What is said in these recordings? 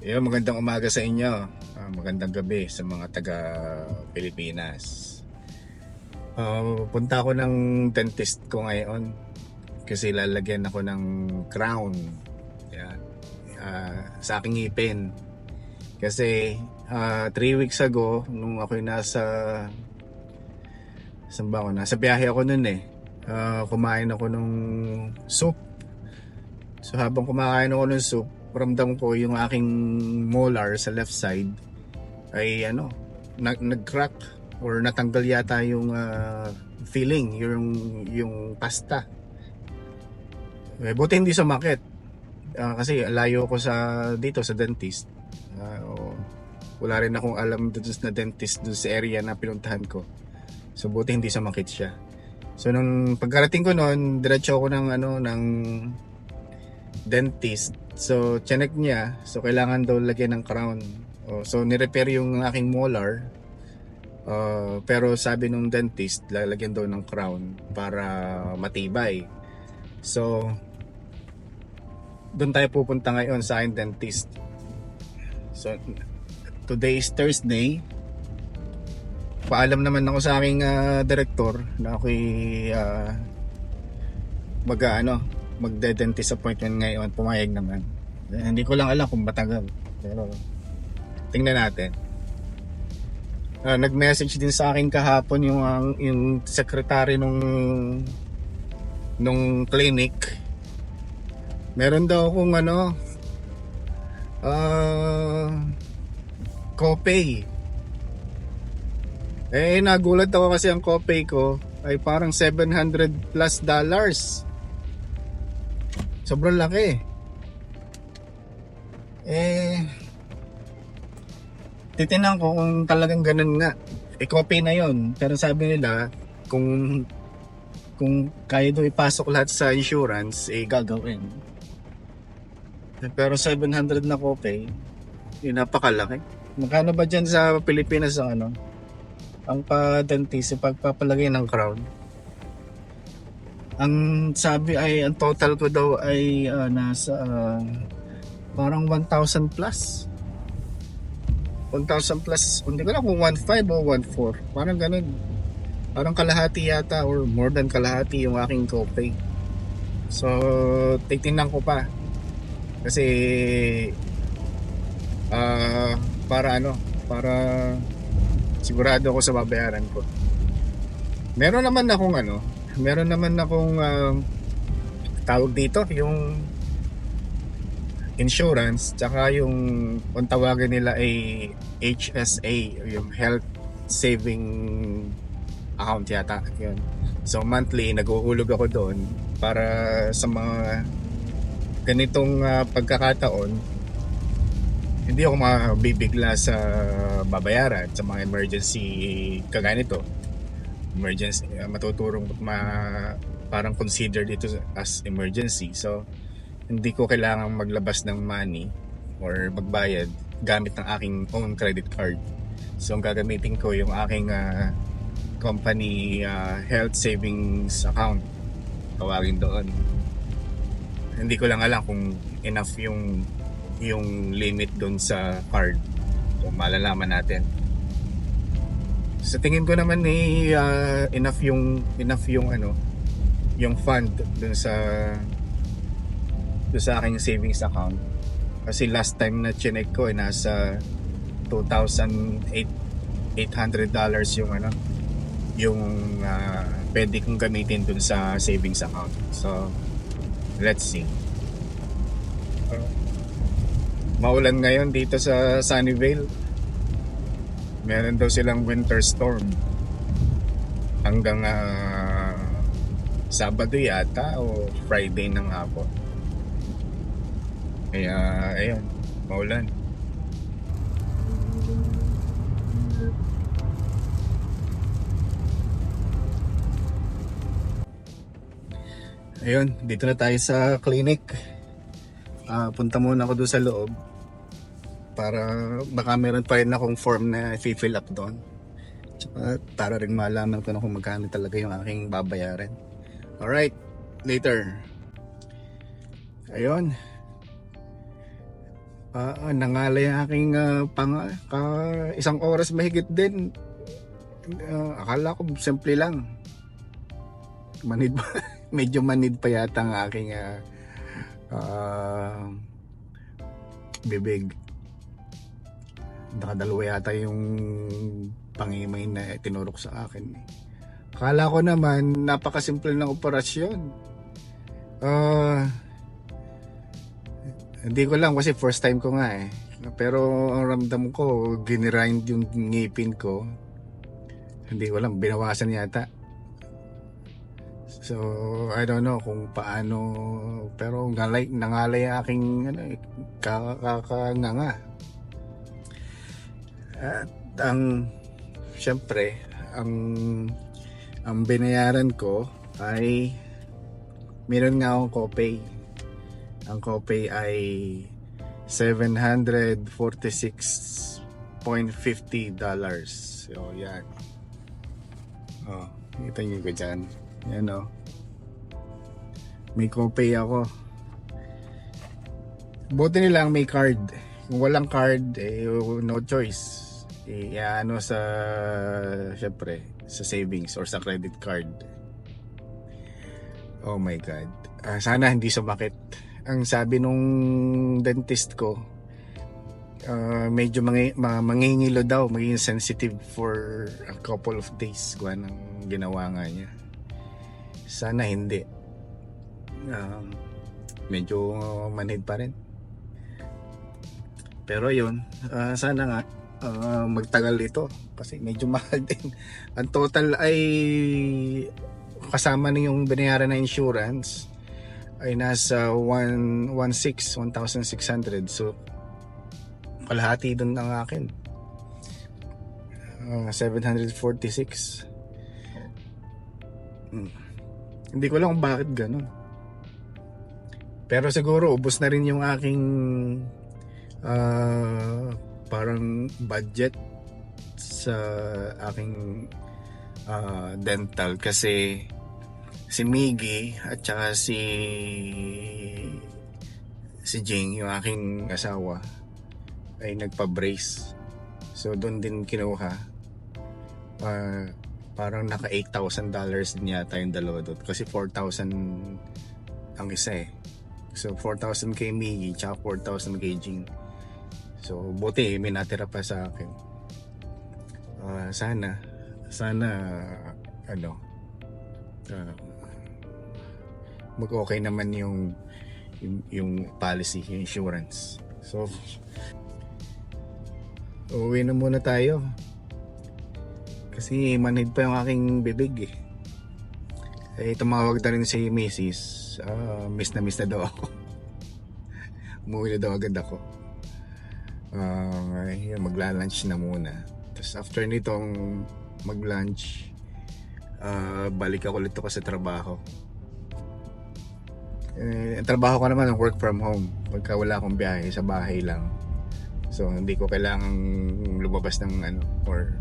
Yo, magandang umaga sa inyo. Ah, magandang gabi sa mga taga Pilipinas. Ah, punta ako ng dentist ko ngayon kasi lalagyan ako ng crown Yan. Ah, sa aking ngipin. Kasi 3 weeks ago nung ako nasa saan ba ako? Nasa biyahe ako nun eh. Ah, kumain ako nung soup. So habang kumakain ako ng soup, ramdam ko yung aking molar sa left side ay ano, nag nag-crack or natanggal yata yung ah, filling, yung yung pasta. Eh, buti hindi sumakit. Ah, kasi layo ko sa dito sa dentist. Ah, o- wala rin akong alam doon na dentist doon sa area na pinuntahan ko. So buti hindi sumakit siya. So nung pagkarating ko noon, diretso ako ng ano ng dentist. So, chinek niya. So, kailangan daw lagyan ng crown. Oh, so, nirepair yung aking molar. Uh, pero sabi nung dentist, lalagyan daw ng crown para matibay. So, doon tayo pupunta ngayon sa aking dentist. So, today is Thursday. Paalam naman ako sa aking ah, director na ako'y uh, mag ano, magde-dentist appointment ngayon, pumayag naman. Hindi ko lang alam kung matagal. Pero tingnan natin. Ah, nag-message din sa akin kahapon yung ang- yung secretary nung nung clinic. Meron daw akong ano ah copay. Eh nagulat ako kasi ang copay ko ay parang 700 plus dollars. Sobrang laki. Eh, titinan ko kung talagang ganun nga. E copy na yon Pero sabi nila, kung kung kaya daw ipasok lahat sa insurance, eh gagawin. Pero 700 na copay, yun napakalaki. Magkano ba dyan sa Pilipinas ang ano? Ang pa-dentist, pagpapalagay ng crown? Ang sabi ay, ang total ko daw ay ah, nasa ah, parang 1,000 plus. 1,000 plus, hindi ko alam kung 1,500 o 1,400. Parang ganun. Parang kalahati yata or more than kalahati yung aking copay. So, titingnan ko pa. Kasi, ah, para ano, para sigurado ako sa babayaran ko. Meron naman akong ano, meron naman akong ah, tawag dito, yung insurance, tsaka yung kung tawagin nila ay HSA, yung Health Saving Account yata, yun. So monthly, nag-uhulog ako doon para sa mga ganitong ah, pagkakataon, hindi ako mabibigla sa babayaran sa mga emergency kagaya nito. Emergency, ah, matuturong ma, parang considered ito as emergency. So, hindi ko kailangang maglabas ng money or magbayad gamit ng aking own credit card. So, ang gagamitin ko yung aking ah, company ah, health savings account. Tawagin doon. Hindi ko lang alam kung enough yung yung limit doon sa card. So, malalaman natin. Sa tingin ko naman eh ah, enough yung enough yung ano yung fund doon sa doon sa aking savings account. Kasi last time na chinek ko ay nasa 2,800 dollars yung ano yung ah, pwede kong gamitin dun sa savings account. So, let's see. Uh, maulan ngayon dito sa Sunnyvale. Meron daw silang winter storm. Hanggang ah, Sabado yata o Friday ng hapon. Kaya, ayun, maulan. Ayun, dito na tayo sa clinic. Ah, punta muna ako doon sa loob para baka meron pa rin akong form na i-fill up doon. Tsaka para rin malaman ko na kung magkano talaga yung aking babayaran. Alright, later. Ayun. Ah, nangalay ang aking ah, pang ka, isang oras mahigit din. Ah, akala ko simple lang. Manid pa, medyo manid pa yata ang aking ah, ah, bibig. Nakadalawa yata yung pangimay na tinurok sa akin. eh. Akala ko naman napakasimple ng operasyon. Ah, hindi ko lang kasi first time ko nga eh. Pero ang ramdam ko, ginrind yung ngipin ko. Hindi ko lang, binawasan yata. So, I don't know kung paano, pero ngalay, nangalay ang aking ano, eh, kakanganga. At ang, syempre, ang, ang binayaran ko ay meron nga akong copay. Ang copay ay 746.50 dollars. So, yan. Oh, kita niyo ko dyan. Yan oh. May copay ako. Buti nilang may card. Kung walang card, eh, no choice. Eh, ano sa, syempre, sa savings or sa credit card. Oh my God. Ah, sana hindi sumakit. Ang sabi nung dentist ko, ah, medyo mangi, ma- mangingilo daw, maging sensitive for a couple of days. Kuha ng ginawa nga niya. Sana hindi. Um, medyo manhid pa rin. Pero yun, ah, sana nga ah, magtagal ito kasi medyo mahal din. Ang total ay kasama na yung binayaran na insurance ay nasa 1 1,600 1,600 so kalahati dun ang akin Ah, 746 Hmm. hindi ko lang kung bakit ganun pero siguro ubos na rin yung aking ah, parang budget sa aking ah, dental. Kasi si Miggy at saka si si Jing yung aking asawa ay nagpa-brace. So doon din kinuha. Ah, parang naka 8,000 dollars din yata yung dalawa doon kasi 4,000 ang isa eh. So 4,000 kay Miggy tsaka 4,000 kay Jing so buti may natira pa sa akin Ah, sana sana ano ah, mag-okay naman yung, yung yung policy, yung insurance. So uwi na muna tayo. Kasi manhid pa yung aking bibig eh. Eh tumawag na rin si Mrs. Ah, miss na miss na daw ako. Umuwi na daw agad ako. Ah, ay, magla-lunch na muna. Tapos after nitong mag-lunch, ah, balik ako ulit ako sa trabaho. Eh, trabaho ko naman work from home. Pagka wala akong biyahe, sa bahay lang. So, hindi ko kailangang lumabas ng ano, or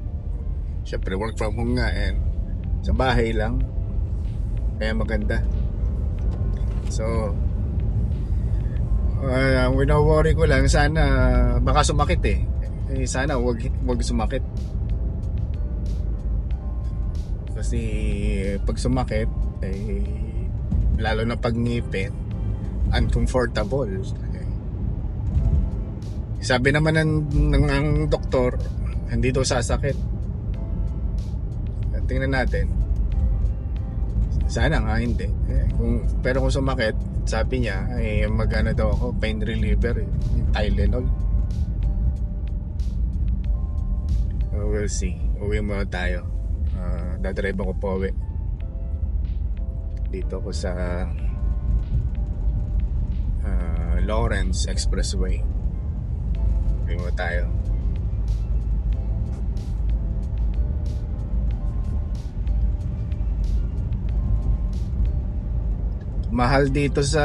syempre work from home nga and sa bahay lang. Kaya maganda. So, uh, wino-worry ko lang, sana baka sumakit eh. eh sana wag, wag sumakit. Kasi pag sumakit, eh, lalo na pag ngipin, uncomfortable. Sabi naman ng, ng, ng doktor, hindi daw sasakit. Tingnan natin. Sana nga hindi. Eh, kung, pero kung sumakit, sabi niya, eh, magana daw ako, pain reliever, eh, Tylenol. Uh, we'll see. Uwi muna tayo. Uh, dadrive ako po uwi. Dito ako sa uh, Lawrence Expressway. Uwi muna tayo. Mahal dito sa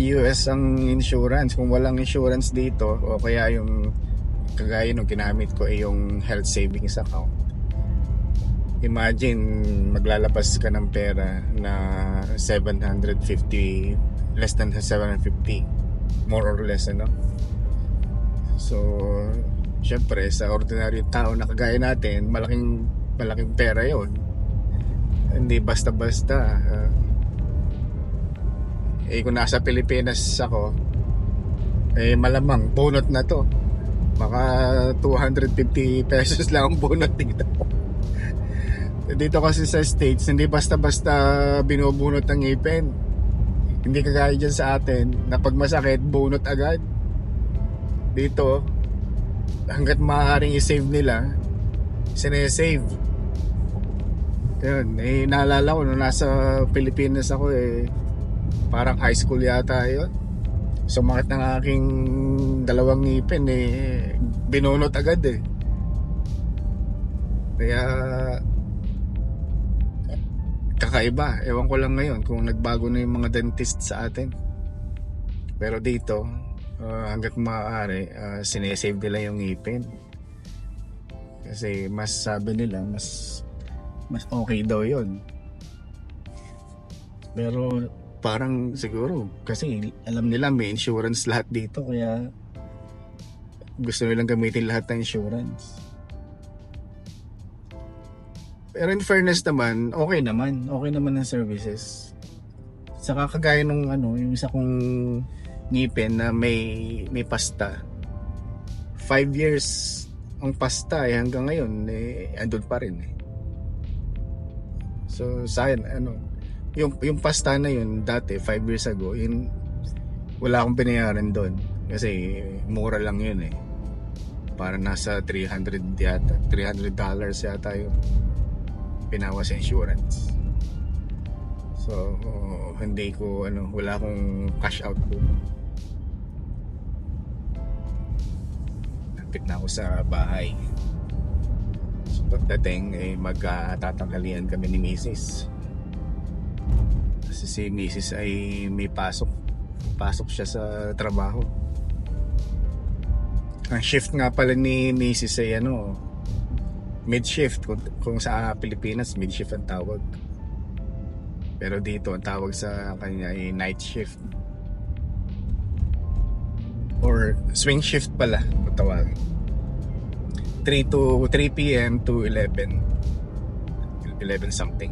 US ang insurance kung walang insurance dito o kaya yung kagaya nung ginamit ko ay yung health savings account imagine maglalabas ka ng pera na 750 less than 750 more or less ano So, syempre sa ordinary tao na kagaya natin, malaking malaking pera 'yon. Hindi basta-basta. ah. Eh kung nasa Pilipinas ako, eh malamang bunot na to. Baka 250 pesos lang ang bunot dito. dito kasi sa States, hindi basta-basta binubunot ng ngipin. Hindi kagaya dyan sa atin, na pag masakit, bunot agad. Dito, hanggat maaaring i-save nila, sinesave. Yun, eh, naalala ko nung nasa Pilipinas ako eh, parang high school yata yun. Sumakit ng aking dalawang ngipin eh, binunot agad eh. Kaya, kakaiba. Ewan ko lang ngayon kung nagbago na yung mga dentist sa atin. Pero dito, uh, hanggat maaari, uh, sinesave nila yung ngipin. Kasi mas sabi nila, mas mas okay daw yon Pero parang siguro, kasi alam nila may insurance lahat dito, kaya gusto nilang gamitin lahat ng insurance. Pero in fairness naman, okay naman. Okay naman ang services. Saka kagaya nung ano, yung isa kong ngipin na may may pasta. Five years ang pasta eh, hanggang ngayon eh, andun pa rin eh. So, sa akin, ano, yung, yung pasta na yun dati, five years ago, yun, wala akong binayaran doon. Kasi mura lang yun eh. Para nasa 300 yata, 300 dollars yata yun pinawas insurance. So, hindi ko ano, wala akong cash out doon. Lapit na ako sa bahay. So, pagdating, eh, magkatatangkalian kami ni Mrs. Kasi si Mrs. ay may pasok. Pasok siya sa trabaho. Ang shift nga pala ni Mrs. ay ano, mid-shift kung, kung sa Pilipinas mid-shift ang tawag pero dito ang tawag sa kanya ay night shift or swing shift pala kung tawag 3 to 3 p.m. to 11 11 something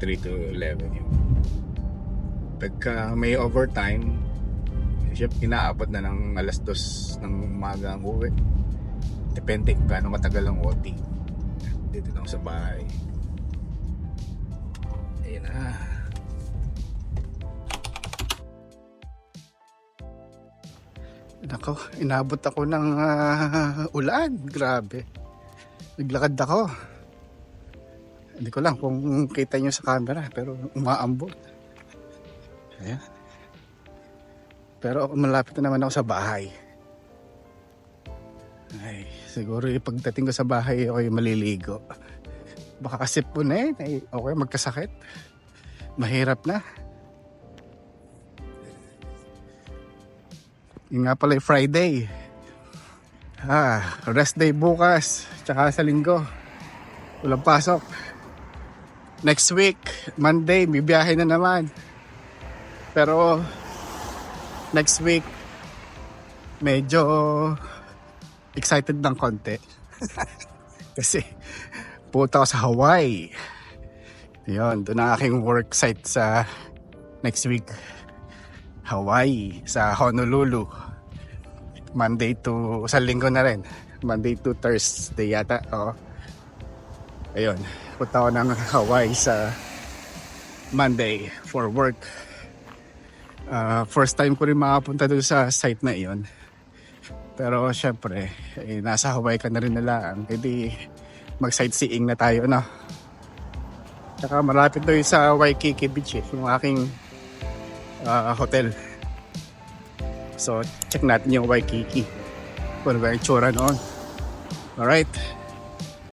3 to 11 yun pagka may overtime shift inaabot na ng alas 2 ng umaga ang uwi depende kung gaano matagal ang OT dito ako sa bahay ayun na Nako, inabot ako ng ah, ulan. Grabe. Naglakad ako. Hindi ko lang kung kita nyo sa camera, pero umaambot. Ayan. Pero malapit na naman ako sa bahay. Ay, siguro yung pagdating ko sa bahay, ako yung maliligo. Baka kasi po na eh. Ay, okay, magkasakit. Mahirap na. Yung nga pala Friday. Ah, rest day bukas. Tsaka sa linggo. Walang pasok. Next week, Monday, may biyahe na naman. Pero, next week, medyo excited ng konti. Kasi, pupunta ako sa Hawaii. Yun, doon ang aking work site sa next week. Hawaii, sa Honolulu. Monday to, sa linggo na rin. Monday to Thursday yata. Oo. Ayun, punta ako ng Hawaii sa Monday for work. Ah, first time ko rin makapunta doon sa site na iyon. Pero syempre, eh, nasa Hawaii ka na rin na lang. Hindi mag-sightseeing na tayo, no? Tsaka malapit doon sa Waikiki Beach, eh, yung aking ah, hotel. So, check natin yung Waikiki. Kung ano ba yung tsura noon. Alright.